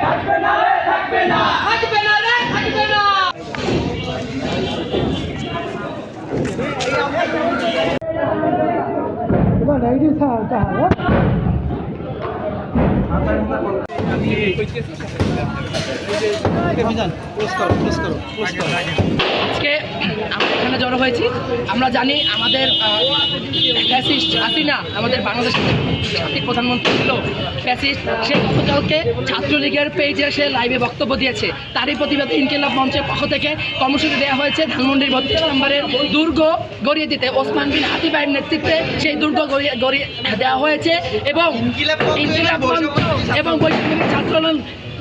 থাকবে না রে থাকবে না আজকে আমরা এখানে জড়ো হয়েছি। আমরা জানি আমাদের হাসিনা আমাদের বাংলাদেশের সাবেক প্রধানমন্ত্রী ছিল ফ্যাসিস্ট সে গতকালকে ছাত্রলীগের পেজে সে লাইভে বক্তব্য দিয়েছে। তারই প্রতিবাদে ইনকিলাব মঞ্চের পক্ষ থেকে কর্মসূচি দেওয়া হয়েছে ধানমন্ডির বত্রিশ নম্বরের দুর্গ গড়িয়ে দিতে। ওসমান বিন হাতিবাইয়ের নেতৃত্বে সেই দুর্গ গড়িয়ে গড়িয়ে দেওয়া হয়েছে এবং ইনকিলাব এবং ছাত্র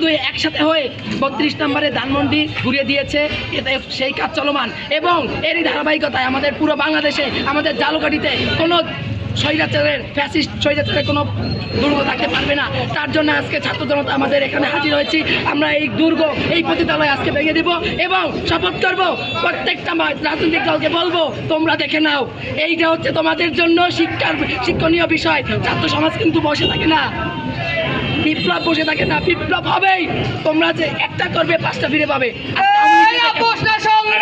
দুই একসাথে হয়ে বত্রিশ নম্বরে ধানমন্ডি ঘুরিয়ে দিয়েছে। এতে সেই কাজ চলমান। এবং এরই ধারাবাহিকতায় আমাদের পুরো বাংলাদেশে আমাদের জালুকাঠিতে কোনো স্বৈরাচারের ফ্যাসিস্ট স্বৈরাচারের কোনো দুর্গ থাকতে পারবে না। তার জন্য আজকে ছাত্র জনতা আমাদের এখানে হাজির হয়েছি। আমরা এই দুর্গ এই পতিতালয় আজকে ভেঙে দিব এবং শপথ করব। প্রত্যেকটা রাজনৈতিক দলকে বলব তোমরা দেখে নাও। এইটা হচ্ছে তোমাদের জন্য শিক্ষার শিক্ষণীয় বিষয়। ছাত্র সমাজ কিন্তু বসে থাকে না। বিপ্লব বসে থাকে না। বিপ্লব হবেই। তোমরা যে একটা করবে পাঁচটা ফিরে পাবে। আজকে আওয়ামী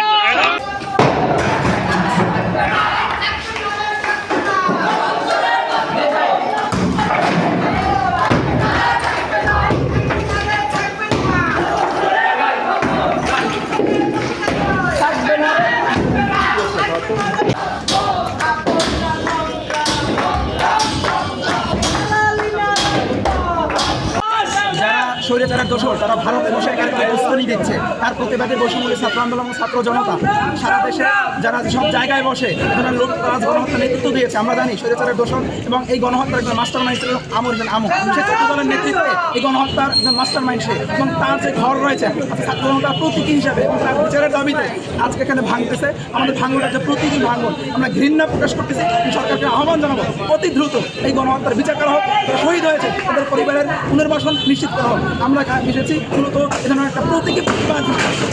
যারা দোষর, তারা ভারতে বসে এখানে প্রস্তুতি দিচ্ছে। তার প্রতিবাদে বৈষম্য ছাত্র আন্দোলন ছাত্র জনতা সারা দেশে যারা সব জায়গায় বসে এ লোক তারা গণহত্যা নেতৃত্ব দিয়েছে, আমরা জানি স্বৈরাচারের দোষর এবং এই গণহত্যার একজন মাস্টার মাইন্ড ছিল আমর একজন আমর। সে দলের নেতৃত্বে এই গণহত্যার একজন মাস্টার মাইন্ড সে এবং তার যে ঘর রয়েছে ছাত্র জনতার প্রতীকী হিসাবে এবং তার বিচারের দাবিতে আজকে এখানে ভাঙতেছে। আমাদের ভাঙনের যে প্রতীকী ভাঙন। আমরা ঘৃণা প্রকাশ করতেছি। সরকারকে আহ্বান জানাব, অতি দ্রুত এই গণহত্যার বিচার করা হোক শহীদ হয়েছে, তাদের পরিবারের পুনর্বাসন নিশ্চিত করা হোক। আমরা এখানে এসেছি, মূলত এ ধরনের একটা প্রতীকী প্রতিবাদ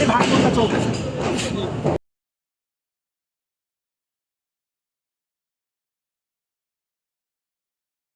এই ভাঙনটা চলতেছে।